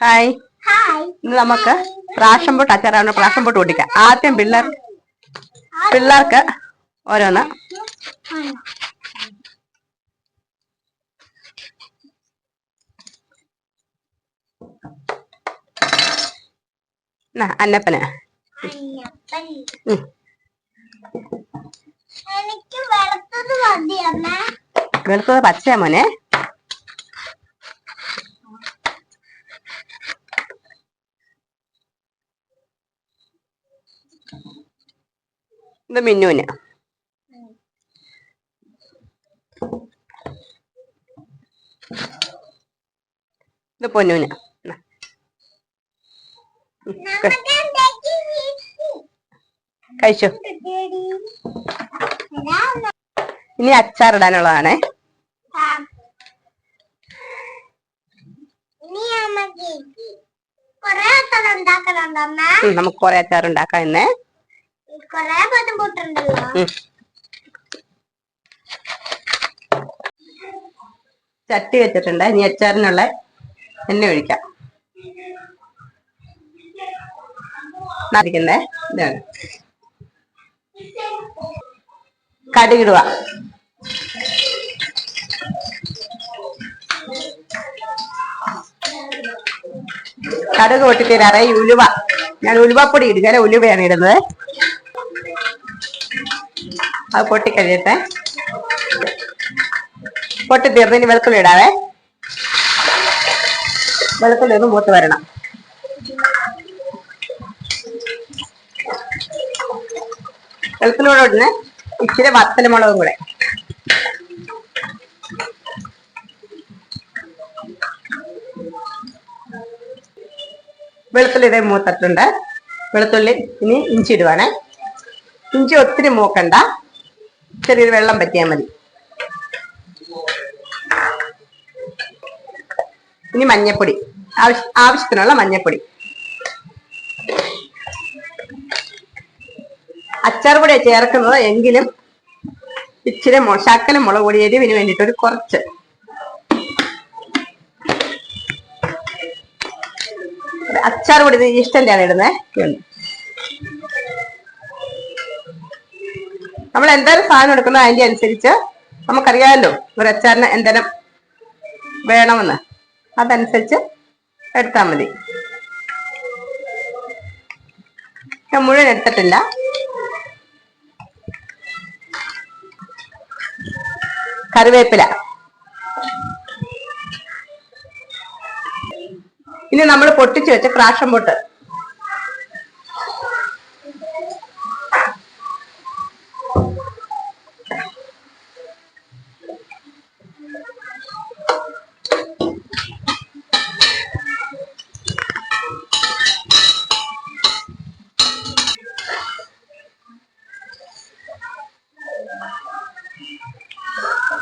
Hi ഇന്ന് നമുക്ക് പ്രാഷം പൊട്ട് അച്ചാറാണ് പ്രാഷം പൊട്ട് പൊട്ടിക്കാം. ആദ്യം പിള്ളേർ പിള്ളേർക്ക് ഓരോന്ന്. ന്നാ, അന്നപ്പന്. വെളുത്തത് പച്ചയാ മോനെ. ഇത് മിന്നുവിന്. ഇത് പൊന്നുവിന്. കഴിച്ചു. ഇനി അച്ചാറിടാനുള്ളതാണേ നമുക്ക് കൊറേ അച്ചാർ ഉണ്ടാക്കാം ഇന്നേ. കൊറേ പദം പൊട്ടുണ്ടല്ലോ. ചട്ടി വെച്ചിട്ടുണ്ട്. ഇനി അച്ചാറിനുള്ള എണ്ണ ഒഴിക്കാം. നരിക്കുന്നേ ഇതാണ് കടുകിടുക. കടുക് പൊട്ടിത്തീരാറേ ഉലുവ. ഞാൻ ഉലുവപ്പൊടി ഇടുക ഉലുവയാണ് ഇടുന്നത്. അത് പൊട്ടിക്കഴിയട്ടെ പൊട്ടി തീർന്ന് ഇനി വെളുത്തുള്ളി ഇടാവേ. വെളുത്തുള്ളി ഒന്ന് മൂത്ത് വരണം. വെളുത്തുള്ളിയോടെ ഉടനെ ഇച്ചിരി വത്തലമുളകും കൂടെ. വെളുത്തുള്ളി ഇതേ മൂത്തിട്ടുണ്ട്. വെളുത്തുള്ളി ഇനി ഇഞ്ചി ഇടുവാണേ. ഇഞ്ചി ഒത്തിരി മൂക്കണ്ട. ചെറിയൊരു വെള്ളം പറ്റിയാൽ മതി. ഇനി മഞ്ഞപ്പൊടി. ആവശ്യ ആവശ്യത്തിനുള്ള മഞ്ഞപ്പൊടി. അച്ചാർ പൊടിയാ ചേർക്കുന്നത്. എങ്കിലും ഇച്ചിരി ശകലം മുളക് പൊടി എരിവിന് വേണ്ടിയിട്ട് ഒരു കുറച്ച്. അച്ചാർ പൊടി ആണ് ഇടുന്നത് നമ്മൾ എന്തായാലും സാധനം എടുക്കുന്നത് അതിന്റെ അനുസരിച്ച് നമുക്കറിയാമല്ലോ ഒരു അച്ചാറിന് എന്തെങ്കിലും വേണമെന്ന്. അതനുസരിച്ച് എടുത്താൽ മതി. ഞാൻ മുഴുവൻ എടുത്തിട്ടില്ല. കറിവേപ്പില. ഇനി നമ്മൾ പൊട്ടിച്ചു വെച്ച പ്രാഷം പൊട്ട്.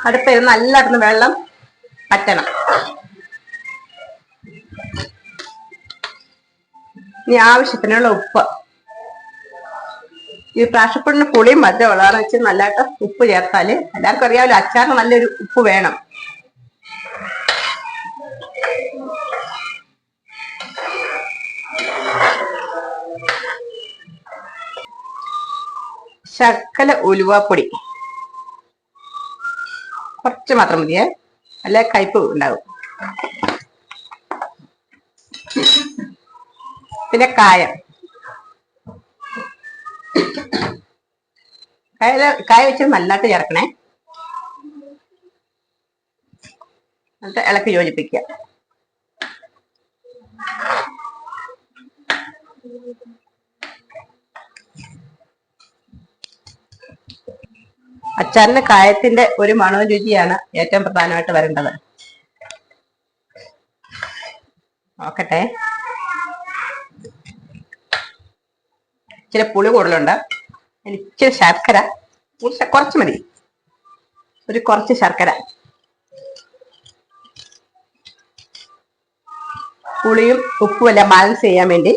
അടുപ്പിൽ നല്ലയിടന്ന് വെള്ളം പറ്റണം ഇനി ആവശ്യത്തിനുള്ള ഉപ്പ്. ഈ പ്രാഷപ്പൊടിന് പുളിയും മധുരം ഉള്ളതാണ് വെച്ച് നല്ലതായിട്ട് ഉപ്പ് ചേർത്താൽ എല്ലാവർക്കും അറിയാമല്ലോ അച്ചാറിന് നല്ലൊരു ഉപ്പ് വേണം. ശക്കല ഉലുവാപ്പൊടി കുറച്ച് മാത്രം മതിയേ. നല്ല കയ്പ് ഉണ്ടാവും. പിന്നെ കായം. കായ കായ വെച്ച് നല്ലതായിട്ട് ചേർക്കണേ. എന്നിട്ട് ഇളക്കി യോജിപ്പിക്കുക. അച്ചാറിന് കായത്തിന്റെ ഒരു മണവും രുചിയാണ് ഏറ്റവും പ്രധാനമായിട്ട് വരേണ്ടത്. നോക്കട്ടെ. ഇച്ചിരി പുളി കൂടുതലുണ്ട്. ഇച്ചിരി ശർക്കര. കുറച്ച് മതി. ഒരു കുറച്ച് ശർക്കര. പുളിയും ഉപ്പുമെല്ലാം ബാലൻസ് ചെയ്യാൻ വേണ്ടി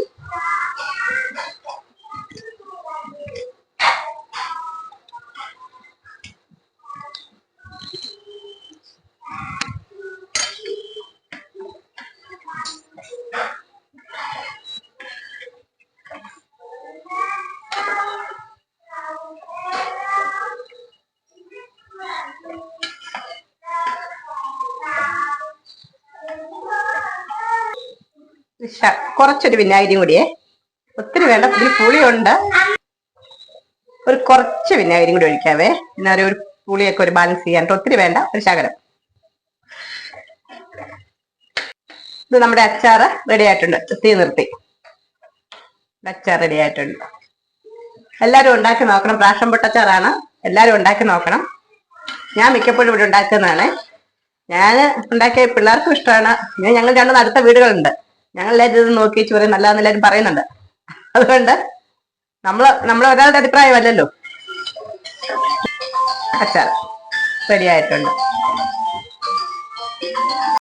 കുറച്ചൊരു വിനാഗിരിയും കൂടിയേ. ഒത്തിരി വേണ്ട ഇതിൽ പുളിയുണ്ട്. ഒരു കുറച്ച് വിനാഗിരിയും കൂടി ഒഴിക്കാവേ. എന്നാലും ഒരു പുളിയൊക്കെ ഒരു ബാലൻസ് ചെയ്യാൻ ഒത്തിരി വേണ്ട ഒരു ശകലം. ഇത് നമ്മുടെ അച്ചാറ് റെഡി ആയിട്ടുണ്ട്. തീ നിർത്തി. അച്ചാർ റെഡി ആയിട്ടുണ്ട്. എല്ലാരും ഉണ്ടാക്കി നോക്കണം. പ്രാഷം പൊട്ടച്ചാറാണ് എല്ലാവരും ഉണ്ടാക്കി നോക്കണം. ഞാൻ മിക്കപ്പോഴും ഇവിടെ ഉണ്ടാക്കുന്നതാണ്. ഞാൻ ഉണ്ടാക്കിയ പിള്ളേർക്കും ഇഷ്ടമാണ്. ഞാൻ ഞങ്ങൾ രണ്ടും അടുത്ത വീടുകളുണ്ട്. ഞങ്ങൾ എല്ലാവരും ഇത് നോക്കി ചോറി നല്ലതെന്ന് എല്ലാവരും പറയുന്നുണ്ട്. അതുകൊണ്ട് നമ്മൾ നമ്മൾ ഒരാളുടെ അഭിപ്രായമല്ലല്ലോ. അച്ചാർ ശരിയായിട്ടുണ്ട്